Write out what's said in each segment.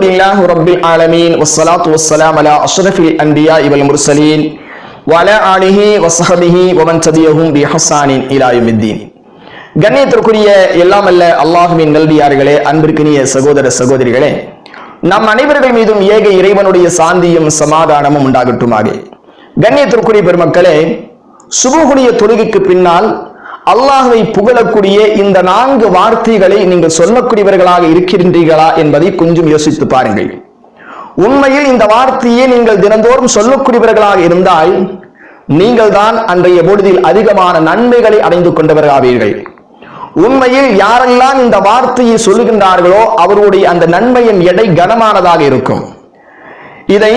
لله رب العالمين والصلاة والسلام على أشرف الأنبياء والمرسلين وعلى آله وصحبه ومن تبعهم بإحسان إلى يوم الدين கண்ணியத்திற்குரிய எல்லாம் அல்ல அல்லாஹுவின் நல்வியார்களே அன்பிற்கினிய சகோதர சகோதரிகளே நம் அனைவர்கள் மீதும் ஏக இறைவனுடைய சாந்தியும் சமாதானமும் உண்டாகட்டுமாக கண்ணியத்திற்குரிய பெருமக்களே சுபகுடைய தொழுகைக்கு பின்னால் அல்லாஹுவை புகழக்கூடிய இந்த நான்கு வார்த்தைகளை நீங்கள் சொல்லக்கூடியவர்களாக இருக்கின்றீர்களா என்பதை கொஞ்சம் யோசித்து பாருங்கள். உண்மையில் இந்த வார்த்தையை நீங்கள் தினந்தோறும் சொல்லக்கூடியவர்களாக இருந்தால் நீங்கள் தான் அன்றைய பொழுதில் அதிகமான நன்மைகளை அடைந்து கொண்டவர்களாவீர்கள். உண்மையில் யாரெல்லாம் இந்த வார்த்தையை சொல்லுகின்றார்களோ அவருடைய அந்த நன்மையின் எடை கனமானதாக இருக்கும். இதை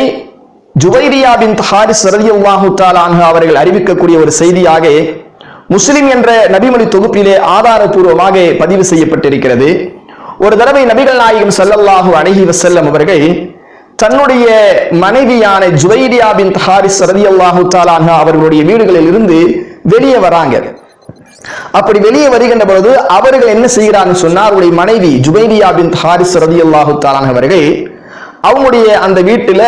ஜுவைரியாவின் ஹாரிஸ் ரலியல்லாஹு தஆலா அவர்கள் அறிவிக்கக்கூடிய ஒரு செய்தியாக முஸ்லிம் என்ற நபிமொழி தொகுப்பிலே ஆதாரபூர்வமாக பதிவு செய்யப்பட்டிருக்கிறது. ஒரு தடவை நபிகள் நாயகம் ஸல்லல்லாஹு அலைஹி வசல்லம் அவர்கள் தன்னுடைய மனைவியான ஜுவைரியா பின் ஹாரிஸ் ரதி அல்லாஹு அன்ஹா அவர்களுடைய வீடுகளில் இருந்து வெளியே வராங்க. அப்படி வெளியே வருகின்ற பொழுது அவர்கள் என்ன செய்கிறார்கள் சொன்னா அவருடைய மனைவி ஜுபைரியா பின் ஹாரிஸ் ரதியல்லாஹு தாலான் அவர்கள் அவங்களுடைய அந்த வீட்டுல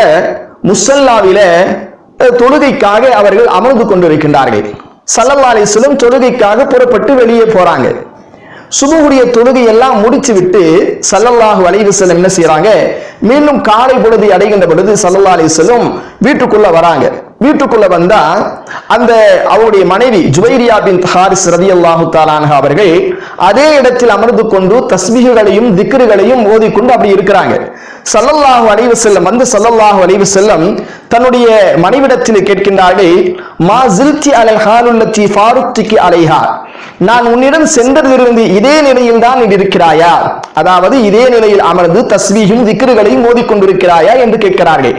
முசல்லாவில தொழுகைக்காக அவர்கள் அமர்ந்து கொண்டிருக்கின்றார்கள். சல்லல்லா அலிஸ்லம் தொழுகைக்காக புறப்பட்டு வெளியே போறாங்க. சுபுடைய தொழுகை எல்லாம் முடிச்சு விட்டு சல்லல்லாஹு அலைஹி செல்லம் என்ன செய்யறாங்க மீண்டும் காலை பொழுது அடைகின்ற பொழுது சல்லல்லா செல்லும் வீட்டுக்குள்ள வராங்க. வீட்டுக்குள்ள வந்தா அந்த அவருடைய மனைவி ஜுவைரியா பின் ஹாரிஸ் ரதியல்லாஹு தஆலான்ஹா அவர்கள் அதே இடத்தில் அமர்ந்து கொண்டு தஸ்மிகளையும் திக்ருகளையும் ஓதிக்கொண்டு அப்படி இருக்கிறாங்க. சல்லல்லாஹு அலைவு செல்லம் வந்து சல்லல்லாஹு அலைவு செல்லம் தன்னுடைய மனைவிடத்தில் கேட்கின்றார்கள் மா ஜில்தி அலல் ஹாலுல்லத்தி ஃபாருத்திக்கு அலைஹா? நான் உன்னிடம் சென்றதிலிருந்து இதே நிலையில் தான் நீ இருக்கிறாயா அதாவது இதே நிலையில் அமர்ந்து தஸ்வீகும் திக்ருகளையும் ஓதிக்கொண்டிருக்கிறாயா? என்று கேட்கிறார்கள்.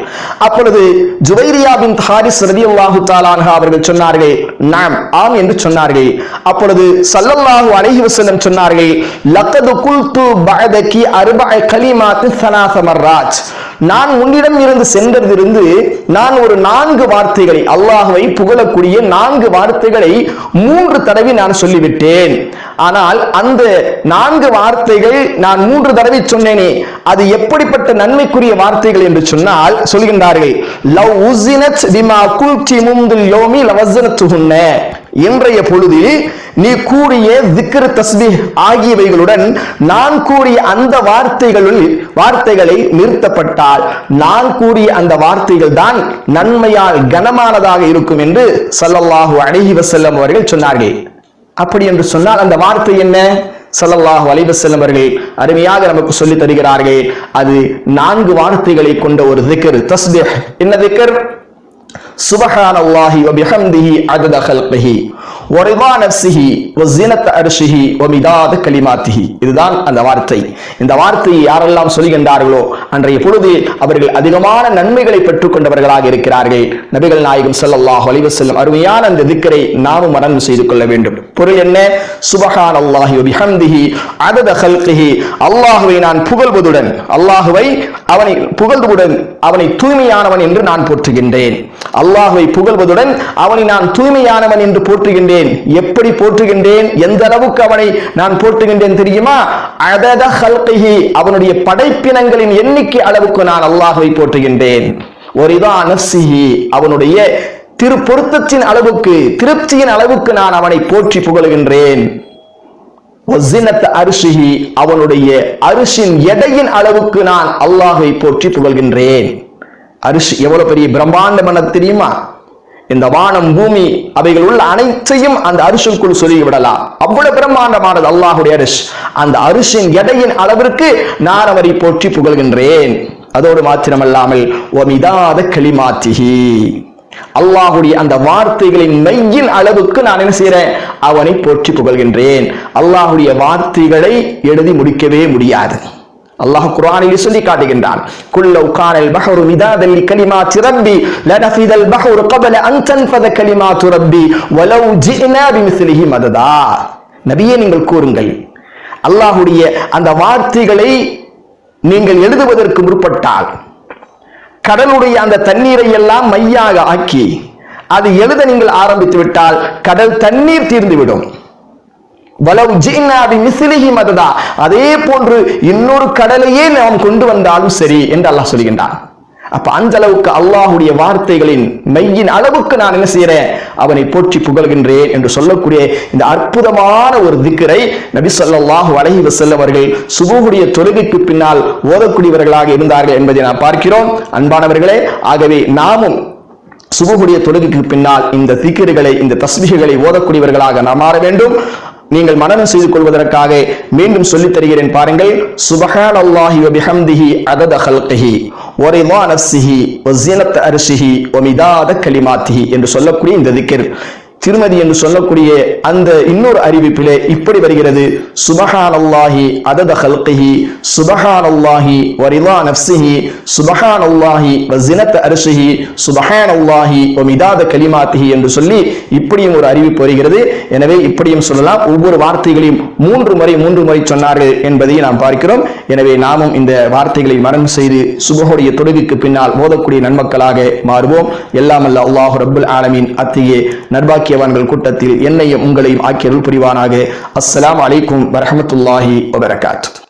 அப்பொழுது ஜுவைரியா பின் ஹாரிஸ் ரதி அல்லாஹு தாலான்ஹா அவர்கள் சொன்னார்கள் நாம் ஆம் என்று சொன்னார்கள். அப்பொழுது சல்லல்லாஹு அலைஹி வஸல்லம் சொன்னார்கள் லக்கது குல்து பஅதகி அர்பஅ கலிமாத்து ஸலாஸ மர்ராத் நான் உன்னிடம் இருந்து சென்றதிலிருந்து நான் ஒரு நான்கு வார்த்தைகளை அல்லாஹுவை புகழக்கூடிய நான்கு வார்த்தைகளை மூன்று தடவை நான் சொல்லிவிட்டேன். ஆனால் அந்த நான்கு வார்த்தைகள் நான் மூன்று தடவை சொன்னேனே அது எப்படிப்பட்ட நன்மைக்குரிய வார்த்தைகள் என்று சொன்னால் சொல்கின்றார்கள் லவ் உசினத் பிமா குல்டி முந்துல் யோமி லவசனத்து இன்றைய பொழுதில் நீ கூறிய திக்ரு தஸ்பீஹ் ஆகியவைகளுடன் நான் கூறிய அந்த வார்த்தைகளுள் வார்த்தைகளை நிறுத்தப்பட்டால் நான் கூறிய அந்த வார்த்தைகள் தான் நன்மையால் கனமானதாக இருக்கும் என்று சல்லல்லாஹு அலைஹி வசல்லம் அவர்கள் சொன்னார்கள். அப்படி என்று சொன்னால் அந்த வார்த்தை என்ன? சல்லல்லாஹு அலைஹி செல்லும் அவர்கள் அருமையாக நமக்கு சொல்லி தருகிறார்கள். அது நான்கு வார்த்தைகளை கொண்ட ஒரு திக்கர் தஸ்பீஹ். என்ன திக்கர் سبحان الله وبحمده عدد خلقه ورضا نفسه وزنة عرشه ومداد كلماته இதுதான் அந்த வார்த்தை இந்த வார்த்தையை யாரெல்லாம் சொல்கின்றார்களோ அன்றைய பொழுது அவர்கள் அதிகமான நன்மைகளை பெற்றுக் கொண்டவர்களாக இருக்கிறார்கள். நபிகள் நாயகம் சல்லாஹ் அலைஹி வஸல்லம் அருமையான அந்த திக்கரை நாமும் மரணம் செய்து கொள்ள வேண்டும். பொருள் என்ன? சுபகான் அல்லாஹி வபிஹம்திஹி அதத ஹல்கிஹி அல்லாஹுவை நான் புகழ்வதுடன் அல்லாஹுவை அவனை புகழ்வதுடன் அவனை தூய்மையானவன் என்று நான் போற்றுகின்றேன். அல்லாஹுவை புகழ்வதுடன் அவனை நான் தூய்மையானவன் என்று போற்றுகின்றேன். எப்படி போற்றுகின்றேன்? எந்த அளவுக்கு அவனை நான் போற்றுகின்றேன் தெரியுமா? அதத ஹல்கிஹி அவனுடைய படைப்பினங்களின் எண்ணிக்கை அளவுக்கு நான் அல்லாஹுவை போற்றுகின்றேன். ஒரிதா நஃப்சிஹி அவனுடைய திரு பொருத்தத்தின் அளவுக்கு திருப்தியின் அளவுக்கு நான் அவனை போற்றி புகழுகின்றேன். அரிசிஹி அவனுடைய அரிசின் எடையின் அளவுக்கு நான் அல்லாஹை போற்றி புகழ்கின்றேன். அரிசி எவ்வளவு பெரிய பிரம்மாண்டமான தெரியுமா? இந்த வானம் பூமி அவைகள் உள்ள அனைத்தையும் அந்த அரிசுக்குள் சொல்லி விடலாம் அவ்வளவு பிரம்மாண்டமானது அல்லாஹுடைய அரிசி அந்த அரிசின் எடையின் அளவிற்கு நான் அவரை போற்றி புகழ்கின்றேன். அதோடு மாத்திரமல்லாமல் ஒமிதாத களிமாத்திகி அல்லாஹுடைய அந்த வார்த்தைகளின் மெய்யின் அளவுக்கு நான் என்ன செய்யறேன் அவனை போற்றி புகழ்கின்றேன். அல்லாஹுடைய வார்த்தைகளை எழுதி முடிக்கவே முடியாது. அல்லாஹ் குர்ஆனில் சொல்லி காட்டுகின்றான். குல்லவ் கானல் பஹரு மிதாதல் லிகலிமாத் ரப்பி லனஃபிதல் பஹரு கபல அன் தன்ஃபத கலிமாத் ரப்பி வலவ் ஜினா பிமிஸ்லிஹி மததா நபியே நீங்கள் கூறுங்கள் அல்லாஹுடைய அந்த வார்த்தைகளை நீங்கள் எழுதுவதற்கு முற்பட்டால் கடலுடைய அந்த தண்ணீரை எல்லாம் மையாக ஆக்கி அது எழுத நீங்கள் ஆரம்பித்து விட்டால் கடல் தண்ணீர் தீர்ந்துவிடும் வலவு ஜீனாபி மிசிலிஹி மததா. அதே போன்று இன்னொரு கடலையே நாம் கொண்டு வந்தாலும் சரி என்று அல்லாஹ் சொல்கின்றான். அப்ப அந்த அளவுக்கு அல்லாஹுடைய வார்த்தைகளின் மெய்யின் அளவுக்கு நான் என்ன செய்யறேன்? அவனை போற்றி புகழ்கின்றேன் என்று சொல்லக்கூடிய இந்த அற்புதமான ஒரு திக்கரை நபி சொல்லாஹு அலைஹி வஸல்லம் அவர்கள் தொழுகைக்கு பின்னால் ஓதக்கூடியவர்களாக இருந்தார்கள் என்பதை நாம் பார்க்கிறோம். அன்பானவர்களே ஆகவே நாமும் சுபுகுடைய தொழுகைக்கு பின்னால் இந்த திக்கர்களை இந்த தஸ்மிகளை ஓதக்கூடியவர்களாக நாம் மாற வேண்டும். நீங்கள் மனநம் செய்து கொள்வதற்காக மீண்டும் சொல்லித் தருகிறேன் பாருங்கள். சுபஹான் அல்லாஹி வ பிஹம்திஹி அதத ஹல்கிஹி வ நஃப்சிஹி நஃப்ஸிஹி வ ஸீனத் அர்ஷிஹி மிதாத கலிமாத்திஹி என்று சொல்லக்கூடிய இந்த திக்ர் திருமதி என்று சொல்லக்கூடிய அந்த இன்னொரு அறிவிப்பிலே இப்படி வருகிறது. சுபஹான் அல்லாஹி அதத ஹல்கிஹி சுபஹான் அல்லாஹி வரிலா நஃப்ஸிஹி சுபஹான் அல்லாஹி வஸினத் அரிசிஹி சுபஹான் அல்லாஹி வமிதாத கலிமாத்திஹி என்று சொல்லி இப்படியும் ஒரு அறிவிப்பு வருகிறது. எனவே இப்படியும் சொல்லலாம். ஒவ்வொரு வார்த்தைகளையும் மூன்று முறை மூன்று முறை சொன்னார்கள் என்பதை நாம் பார்க்கிறோம். எனவே நாமும் இந்த வார்த்தைகளை மரணம் செய்து சுபஹுடைய தொழுகைக்கு பின்னால் ஓதக்கூடிய நன்மக்களாக மாறுவோம். எல்லாமல்ல அல்லாஹு ரப்புல் ஆலமின் அத்தியே நர்பாக்கிய பாக்கியவான்கள் கூட்டத்தில் என்னையும் உங்களையும் ஆக்கியருள் புரிவானாக. அஸ்லாம் அலைக்கும் வரஹமத்துல்லாஹி வபரகாத்து